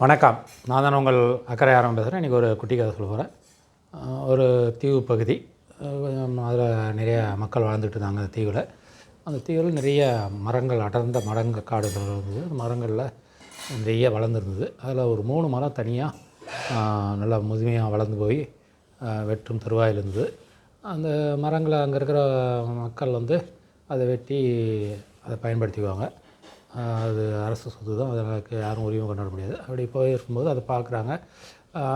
வணக்கம். நான் தான் உங்கள் அக்கறை ஆரம்பம் பேசுகிறேன் இன்றைக்கி ஒரு குட்டி கதை சொல்ல போகிறேன் ஒரு தீவு பகுதி. அதில் நிறைய மக்கள் வாழ்ந்துட்டு இருந்தாங்க அந்த தீவில். அந்த தீவில் நிறைய மரங்கள் அடர்ந்த மரங்க காடுகள் இருந்தது. அந்த மரங்களில் நிறைய வளர்ந்துருந்தது. அதில் ஒரு மூணு மரம் தனியாக நல்லா முதுமையாக வளர்ந்து போய் வெற்றும் வெட்டும் தருவாயில் இருந்தது. அந்த மரங்களை அங்கே இருக்கிற மக்கள் வந்து அதை வெட்டி அதை பயன்படுத்திக்குவாங்க. அது அரசு சொத்து தான் அதற்கு யாரும் உரிமை கொண்டாட முடியாது. அப்படி போய் இருக்கும்போது அதை பார்க்குறாங்க.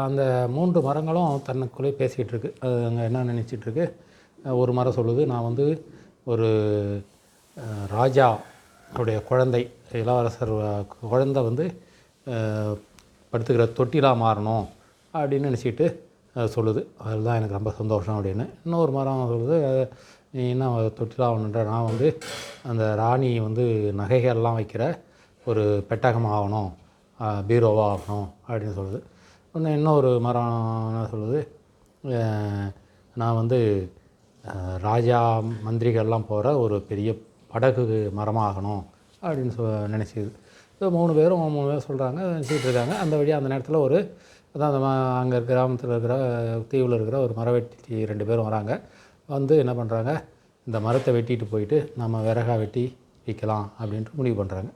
அந்த மூன்று மரங்களும் தன்னுக்குள்ளே பேசிக்கிட்டு இருக்கு. அது அங்கே என்ன நினச்சிட்ருக்கு ஒரு மரம் சொல்லுது. நான் வந்து ஒரு ராஜா உடைய குழந்தை இளவரசர் குழந்தை வந்து படுத்துக்கிற தொட்டிலாக மாறணும் அப்படின்னு நினச்சிக்கிட்டு சொல்லுது. அதில் தான் எனக்கு ரொம்ப சந்தோஷம் அப்படின்னு. இன்னொரு மரம் சொல்லுது. நீ என்ன தொட்டிலாகணுன்ற நான் வந்து அந்த ராணி வந்து நகைகள்லாம் வைக்கிற ஒரு பெட்டகம் ஆகணும் பீரோவாக ஆகணும் அப்படின்னு சொல்லுது. இன்னும் இன்னொரு மரம் என்ன சொல்லுது? நான் வந்து ராஜா மந்திரிகள்லாம் போகிற ஒரு பெரிய படகு மரமாகணும் அப்படின்னு சொ நினச்சிது. இது மூணு பேரும் மூணு பேர் சொல்கிறாங்க நினச்சிக்கிட்டு இருக்காங்க அந்த வழியாக அந்த நேரத்தில் ஒரு அதான் அந்த அங்கே கிராமத்தில் இருக்கிற தீவில் இருக்கிற ஒரு மரவெட்டி ரெண்டு பேரும் வராங்க. வந்து என்ன பண்ணுறாங்க இந்த மரத்தை வெட்டிட்டு போயிட்டு நம்ம விறகா வெட்டி விற்கலாம் அப்படின்ட்டு முடிவு பண்ணுறாங்க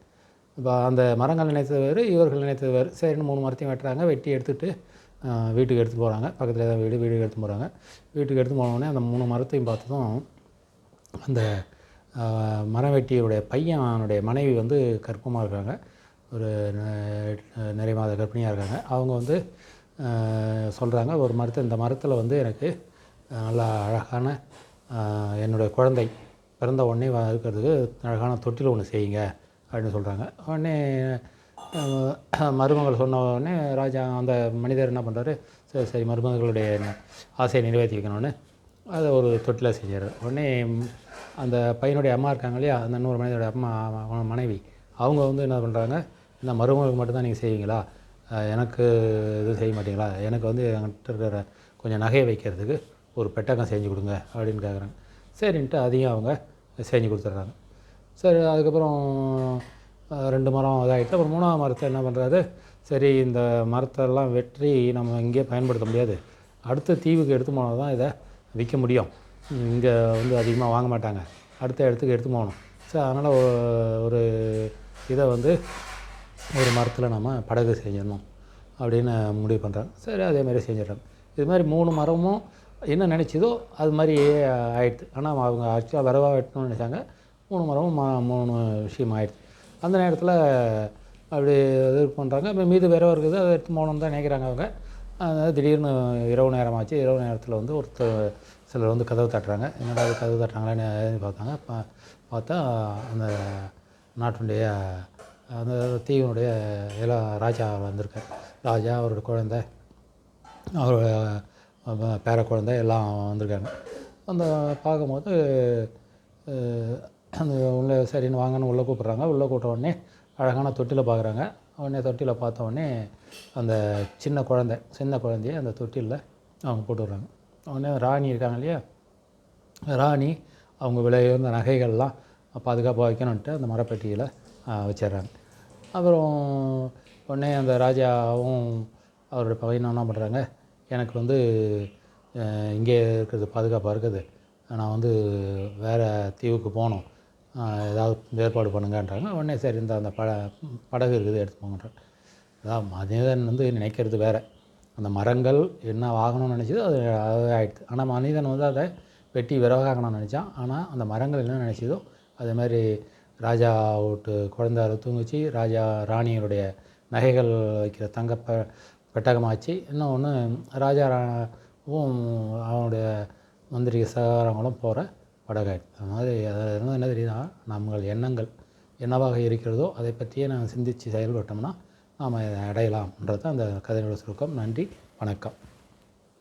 இப்போ அந்த மரங்கள் நினைத்தது வேறு இவர்கள் நினைத்தது வேறு சரின்னு மூணு மரத்தையும் வெட்டுறாங்க. வெட்டி எடுத்துகிட்டு வீட்டுக்கு எடுத்து போகிறாங்க பக்கத்தில் தான் வீடு வீட்டுக்கு எடுத்து போகிறாங்க வீட்டுக்கு எடுத்து போனோடனே அந்த மூணு மரத்தையும் பார்த்ததும் அந்த ஆஹ், மரவெட்டியுடைய பையனுடைய மனைவி வந்து கர்ப்பமாக இருக்காங்க. ஒரு நிறைய மாத கர்ப்பிணியாக இருக்காங்க. அவங்க வந்து சொல்கிறாங்க ஒரு மரத்தை இந்த மரத்தில் வந்து எனக்கு நல்லா அழகான என்னுடைய குழந்தை பிறந்த உடனே இருக்கிறதுக்கு அழகான தொட்டில் ஒன்று செய்யுங்க அப்படின்னு சொல்கிறாங்க உடனே மருமகள் சொன்ன உடனே ராஜா அந்த மனிதர் என்ன பண்ணுறாரு சரி சரி மருமகளுடைய ஆசையை நிறைவேற்றி வைக்கணும்னு அதை ஒரு தொட்டில் செஞ்சார். உடனே அந்த பையனுடைய அம்மா இருக்காங்க இல்லையா அந்த இன்னொரு மனிதனுடைய அம்மா மனைவி அவங்க வந்து என்ன பண்ணுறாங்க இந்த மருமகளுக்கு மட்டும்தான் நீங்கள் செய்வீங்களா? எனக்கு இது செய்ய மாட்டீங்களா? எனக்கு வந்து என்கிட்ட இருக்கிற கொஞ்சம் நகையை வைக்கிறதுக்கு ஒரு பெட்டகம் செஞ்சு கொடுங்க அப்படின்னு கேட்குறாங்க சரின்ட்டு அதையும் அவங்க செஞ்சு கொடுத்துட்றாங்க. சரி அதுக்கப்புறம் ரெண்டு மரம் இதாகிட்டு அப்புறம் மூணாவது மரத்தை என்ன பண்ணுறாரு சரி இந்த மரத்தெல்லாம் வெற்றி நம்ம இங்கேயே பயன்படுத்த முடியாது. அடுத்த தீவுக்கு எடுத்து போனால் தான் இதை விற்க முடியும். இங்கே வந்து அதிகமாக வாங்க மாட்டாங்க. அடுத்த இடத்துக்கு எடுத்து போகணும். ஸோ அதனால் ஒரு இதை வந்து ஒரு மரத்தில் நம்ம படகு செஞ்சிடணும் அப்படின்னு முடிவு பண்ணுறாங்க சரி அதே மாதிரி செஞ்சிடறாங்க இது மாதிரி மூணு மரமும் என்ன நினச்சதோ அது மாதிரி ஆயிடுது. ஆனால் அவங்க ஆக்சுவலாக விரவாக வெட்டணும்னு நினச்சாங்க. மூணு மரமும் மா மூணு விஷயம் ஆயிடுது அந்த நேரத்தில் அப்படி இது பண்ணுறாங்க இப்போ மீது விரவ இருக்குது அதை எடுத்து போகணும்னு தான் நினைக்கிறாங்க அவங்க. அதாவது திடீர்னு இரவு நேரமாச்சு. இரவு நேரத்தில் வந்து ஒருத்தர் சிலர் வந்து கதவு தட்டுறாங்க. என்னடா இது கதவு தட்டுறாங்களேன்னு பார்த்தாங்க. பா பார்த்தா அந்த நாட்டுடைய அந்த தீவினுடைய எல்லாம் ராஜா வந்திருக்கார். ராஜா அவரோட குழந்தை அவரோட பேர குழந்தை எல்லாம் வந்திருக்காங்க. அந்த பார்க்கும்போது அந்த உள்ளே சரின்னு வாங்கன்னு உள்ளே கூப்பிட்றாங்க. உள்ளே கூப்பிட்ட உடனே அழகான தொட்டியில் பார்க்குறாங்க. உடனே தொட்டியில் பார்த்த உடனே அந்த சின்ன குழந்தை சின்ன குழந்தைய அந்த தொட்டிலில் அவங்க போட்டு விட்றாங்க உடனே ராணி இருக்காங்க இல்லையா? ராணி அவங்க விலை உயர்ந்த நகைகள்லாம் பாதுகாப்பாக வைக்கணுன்ட்டு அந்த மரப்பெட்டியில் வச்சிடுறாங்க அப்புறம் உடனே அந்த ராஜாவும் அவரோட பகையனும் என்ன பண்ணுறாங்க எனக்கு வந்து இங்கே இருக்கிறது பாதுகாப்பாக இருக்குது. நான் வந்து வேறு தீவுக்கு போகணும். ஏதாவது ஏற்பாடு பண்ணுங்கன்றாங்க. உடனே சரி இந்த அந்த பட படகு இருக்குது எடுத்து போங்கன்றாங்க. அதான் மனிதன் வந்து நினைக்கிறது வேறு. அந்த மரங்கள் என்ன ஆகணும்னு நினச்சது அது அது ஆயிடுது. ஆனால் மனிதன் வந்து அதை வெட்டி விறகாகணும்னு நினச்சான். ஆனால் அந்த மரங்கள் என்ன நினச்சதோ அதே மாதிரி ராஜா விட்டு தூங்குச்சு. ராஜா ராணியினுடைய நகைகள் வைக்கிற தங்க ப பெட்டகமாச்சு இன்னொன்று ராஜா ராவும் அவனுடைய மந்திரி சகாரங்களும் போகிற படகாயிடுது அது மாதிரி அதில் என்ன தெரியுதுன்னா நம்மள் எண்ணங்கள் என்னவாக இருக்கிறதோ அதை பற்றியே நான் சிந்தித்து செயல்பட்டோம்னா நாம் இதை அடையலாம்ன்றது அந்த கதையோட சுருக்கம். நன்றி வணக்கம்.